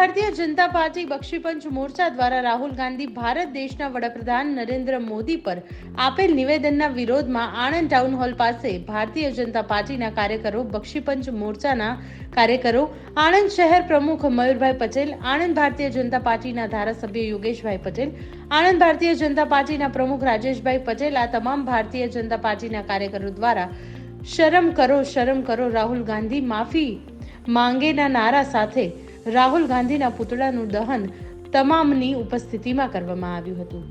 Bharatiya Janata party Bakshi Panch મોરચા દ્વારા રાહુલ ગાંધી ભારત દેશના વડાપ્રધાન નરેન્દ્ર મોદી પર આપેલ નિવેદનના વિરોધમાં આણંદ ટાઉન હોલ પાસે ભારતીય જનતા પાર્ટીના કાર્યકરો, બક્ષીપંચ મોરચાના કાર્યકરો, આણંદ શહેર પ્રમુખ મયુરભાઈ પટેલ, આણંદ ભારતીય જનતા પાર્ટીના ધારાસભ્ય યોગેશભાઈ પટેલ, આણંદ ભારતીય જનતા પાર્ટીના પ્રમુખ રાજેશભાઈ પટેલ, આ તમામ ભારતીય જનતા પાર્ટીના કાર્યકરો દ્વારા શરમ કરો શરમ કરો, રાહુલ ગાંધી માફી માંગેના નારા સાથે રાહુલ ગાંધીના પુતળાનું દહન તમામની ઉપસ્થિતિમાં કરવામાં આવ્યું હતું.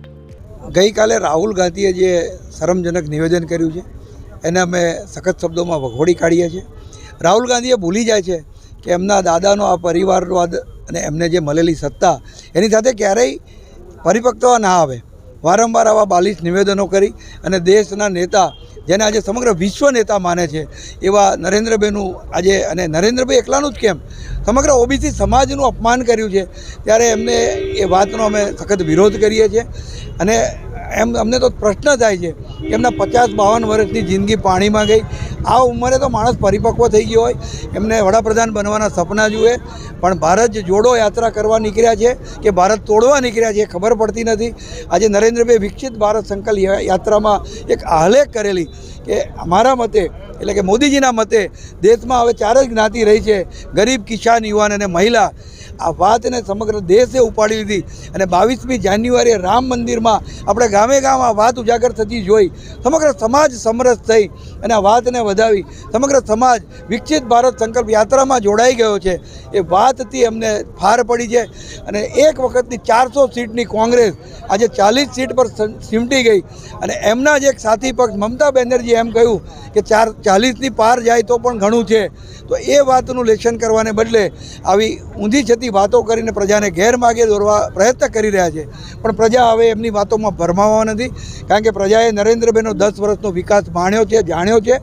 ગઈકાલે રાહુલ ગાંધીએ જે શરમજનક નિવેદન કર્યું છે, એને અમે સખત શબ્દોમાં વખોડી કાઢીએ છીએ. રાહુલ ગાંધીએ ભૂલી જાય છે કે એમના દાદાનો આ પરિવારવાદ અને એમને જે મળેલી સત્તા, એની સાથે ક્યારેય પરિપક્વતા ના આવે. વારંવાર આવા બાલિશ નિવેદનો કરી અને દેશના નેતા, જેને આજે સમગ્ર વિશ્વ નેતા માને છે, એવા નરેન્દ્રભાઈનું આજે અને નરેન્દ્રભાઈ એકલાનું જ કેમ? સમગ્ર ઓબીસી સમાજનું અપમાન કર્યું છે. ત્યારે એમને એ વાતનો અમે સખત વિરોધ કરીએ છીએ. અને એમ અમને તો પ્રશ્ન થાય છે એમના પચાસ બાવન વર્ષની જિંદગી પાણીમાં ગઈ. આ ઉંમરે તો માણસ પરિપક્વ થઈ ગયો હોય. એમને વડાપ્રધાન બનવાના સપના જુએ. પણ ભારત જોડો યાત્રા કરવા નીકળ્યા છે, કે ભારત તોડવા નીકળ્યા છે ખબર પડતી નથી. આજે નરેન્દ્રભાઈ વિકસિત ભારત સંકલ્પ યાત્રામાં એક આહલેખ કરેલી કે અમારા મતે એટલે કે મોદીજીના મતે દેશમાં હવે ચાર જ જ્ઞાતિ રહી છે. ગરીબ, કિસાન, યુવાન અને મહિલા. આ વાતને સમગ્ર દેશે ઉપાડી લીધી. અને બાવીસમી જાન્યુઆરીએ રામ મંદિરમાં આપણે ગામે ગામ આ વાત ઉજાગર થતી જોઈ. સમગ્ર સમાજ સમરસ થઈ અને આ વાતને વધાવી. સમગ્ર સમાજ વિકસિત ભારત સંકલ્પ યાત્રામાં જોડાઈ ગયો છે. એ વાતથી અમને ફાર પડી છે. અને એક વખતની ચારસો સીટની કોંગ્રેસ આજે ચાલીસ સીટ પર સિમટી ગઈ. અને એમના જ એક સાથી પક્ષ મમતા બેનર્જીએ એમ કહ્યું કે ચાર ચાલીસની પાર જાય તો પણ ઘણું છે. તો એ વાતનું લેશન કરવાને બદલે આવી ઊંધી જતી વાતો કરીને પ્રજાને ગેરમાર્ગે દોરવા પ્રયત્ન કરી રહ્યા છે. પણ પ્રજા હવે એમની વાતોમાં ભરમાવા નથી. કારણ કે પ્રજાએ નરેન્દ્રભાઈનો દસ વર્ષનો વિકાસ માણ્યો છે, જાણ્યો છે.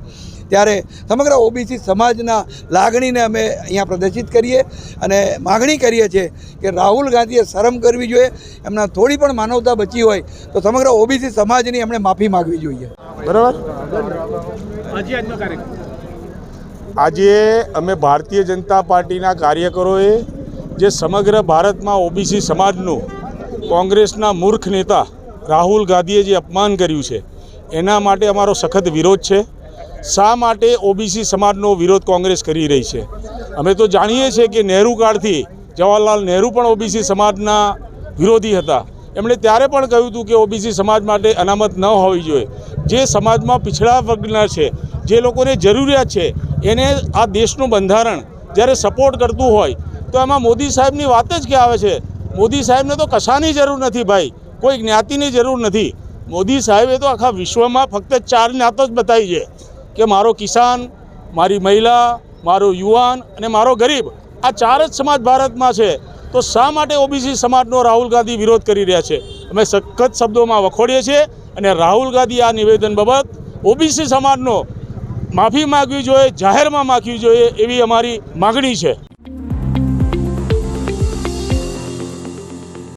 ત્યારે સમગ્ર ઓબીસી સમાજના લાગણીને અમે અહીંયા પ્રદર્શિત કરીએ અને માગણી કરીએ છીએ કે રાહુલ ગાંધીએ શરમ કરવી જોઈએ. એમના થોડી પણ માનવતા બચી હોય તો સમગ્ર ઓબીસી સમાજની એમણે માફી માગવી જોઈએ. બરાબર? આજે અમે ભારતીય જનતા પાર્ટીના કાર્યકરોએ જે સમગ્ર ભારતમાં ઓબીસી સમાજનું કોંગ્રેસના મૂર્ખ નેતા રાહુલ ગાંધીએ જે અપમાન કર્યું છે, એના માટે અમારો સખત વિરોધ છે. શા માટે ઓબીસી સમાજનો વિરોધ કોંગ્રેસ કરી રહી છે? અમે તો જાણીએ છીએ કે નહેરુ કાળથી જવાહરલાલ નહેરુ પણ ઓબીસી સમાજના વિરોધી હતા. એમણે ત્યારે પણ કહ્યું હતું કે ઓબીસી સમાજ માટે અનામત ન હોવી જોઈએ. જે સમાજમાં પીછડા વર્ગના છે, જે લોકોને જરૂરિયાત છે, એને આ દેશનું બંધારણ જ્યારે સપોર્ટ કરતું હોય, તો એમાં મોદી સાહેબની વાત જ કે આવે છે? મોદી સાહેબને તો કશાની જરૂર નથી ભાઈ. કોઈ જ્ઞાતિની જરૂર નથી. મોદી સાહેબે તો આખા વિશ્વમાં ફક્ત ચાર જ્ઞાતો જ બતાવી છે કે મારો કિસાન, મારી મહિલા, મારો યુવાન અને મારો ગરીબ આ ચાર જ સમાજ ભારતમાં છે. તો શા માટે ઓબીસી સમાજનો રાહુલ ગાંધી વિરોધ કરી રહ્યા છે? અમે સખત શબ્દોમાં વખોડીએ છીએ અને રાહુલ ગાંધી આ નિવેદન બાબત ઓબીસી સમાજનો માફી માગવી જોઈએ, જાહેરમાં માગવી જોઈએ એવી અમારી માગણી છે.